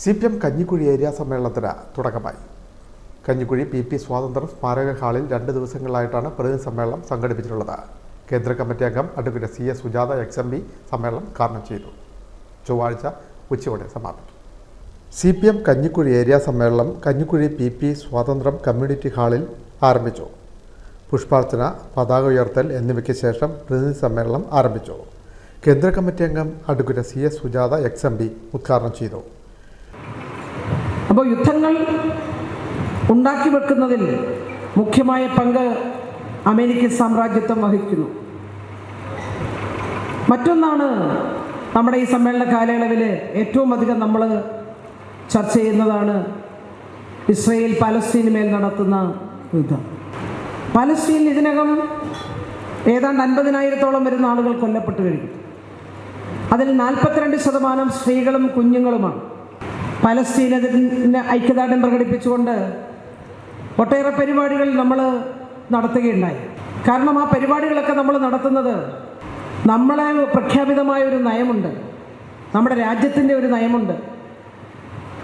C P M Kanjikuzhi area സമ്മേളനത്തിന് തുടക്കമായി. Kanjikuzhi P P സ്വാതന്ത്ര്യ സ്മാരക ഹാളിൽ രണ്ട് ദിവസങ്ങളിലായിട്ടാണ് പ്രതിനിധി സമ്മേളനം സംഘടിപ്പിച്ചിട്ടുള്ളത്. കേന്ദ്ര കമ്മിറ്റി അംഗം advocate C S Sujatha ex M P സമ്മേളനം ഉദ്ഘാടനം ചെയ്തു. ചൊവ്വാഴ്ച ഉച്ചയോടെ സമാപിക്കും. C P M Kanjikuzhi area സമ്മേളനം കഞ്ഞിക്കുഴി പി പി സ്വാതന്ത്ര്യം കമ്മ്യൂണിറ്റി ഹാളിൽ ആരംഭിച്ചു. പുഷ്പാർച്ചന പതാക ഉയർത്തൽ എന്നിവയ്ക്ക് ശേഷം പ്രതിനിധി സമ്മേളനം ആരംഭിച്ചു. കേന്ദ്ര കമ്മിറ്റി അംഗം advocate C S Sujatha ex M P ഉദ്ഘാടനം ചെയ്തു. അപ്പോൾ യുദ്ധങ്ങൾ ഉണ്ടാക്കി വെക്കുന്നതിൽ മുഖ്യമായ പങ്ക് അമേരിക്കൻ സാമ്രാജ്യത്വം വഹിക്കുന്നു. മറ്റൊന്നാണ് നമ്മുടെ ഈ സമ്മേളന കാലയളവിൽ ഏറ്റവും അധികം നമ്മൾ ചർച്ച ചെയ്യുന്നതാണ് ഇസ്രയേൽ പാലസ്തീന് മേൽ നടത്തുന്ന യുദ്ധം. പലസ്തീൻ ഇതിനകം ഏതാണ്ട് അൻപതിനായിരത്തോളം വരുന്ന ആളുകൾ കൊല്ലപ്പെട്ടു കഴിഞ്ഞു. അതിൽ നാൽപ്പത്തിരണ്ട് ശതമാനം സ്ത്രീകളും കുഞ്ഞുങ്ങളുമാണ്. പലസ്തീനത്തിന് ഐക്യദാർഢ്യം പ്രകടിപ്പിച്ചുകൊണ്ട് ഒട്ടേറെ പരിപാടികൾ നമ്മൾ നടത്തുകയുണ്ടായി. കാരണം ആ പരിപാടികളൊക്കെ നമ്മൾ നടത്തുന്നത് നമ്മളെ പ്രഖ്യാപിതമായ ഒരു നയമുണ്ട്. നമ്മുടെ രാജ്യത്തിന്റെ ഒരു നയമുണ്ട്.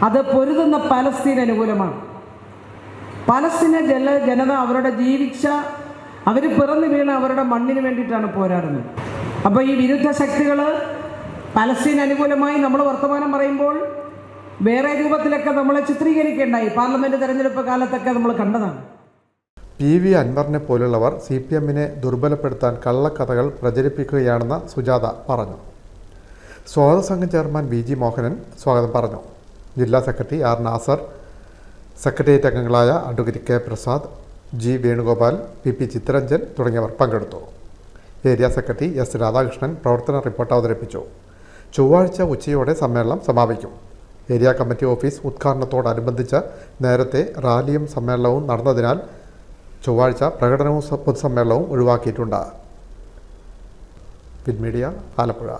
അത് പൊരുതുന്ന പലസ്തീൻ അനുകൂലമാണ്. പലസ്തീന ജല ജനത അവരുടെ ജീവിച്ച അവർ പിറന്നു വീണ അവരുടെ മണ്ണിന് വേണ്ടിയിട്ടാണ് പോരാടുന്നത്. അപ്പോൾ ഈ വിരുദ്ധ ശക്തികൾ പലസ്തീൻ അനുകൂലമായി നമ്മൾ വർത്തമാനം പറയുമ്പോൾ വേറെ രൂപത്തിലൊക്കെ നമ്മളെ ചിത്രീകരിക്കേണ്ടായി. പാർലമെന്റ് തെരഞ്ഞെടുപ്പ് കാലത്തൊക്കെ നമ്മൾ കണ്ടതാണ്. പി വി അൻവറിനെ പോലുള്ളവർ സി പി എമ്മിനെ ദുർബലപ്പെടുത്താൻ കള്ളക്കഥകൾ പ്രചരിപ്പിക്കുകയാണെന്ന് സുജാത പറഞ്ഞു. സ്വാഗത സംഘം ചെയർമാൻ വി ജി മോഹനൻ സ്വാഗതം പറഞ്ഞു. ജില്ലാ സെക്രട്ടറി ആർ നാസർ സെക്രട്ടേറിയറ്റ് അംഗങ്ങളായ advocate K Prasad G Venugopal P P Chittaranjan തുടങ്ങിയവർ പങ്കെടുത്തു. ഏരിയ സെക്രട്ടറി എസ് രാധാകൃഷ്ണൻ പ്രവർത്തന റിപ്പോർട്ട് അവതരിപ്പിച്ചു. ചൊവ്വാഴ്ച ഉച്ചയോടെ സമ്മേളനം സമാപിക്കും. ഏരിയ കമ്മിറ്റി ഓഫീസ് ഉദ്ഘാടനത്തോടനുബന്ധിച്ച് നേരത്തെ റാലിയും സമ്മേളനവും നടന്നതിനാൽ ചൊവ്വാഴ്ച പ്രകടനവും പൊതുസമ്മേളനവും ഒഴിവാക്കിയിട്ടുണ്ട്. വിൻമീഡിയ ആലപ്പുഴ.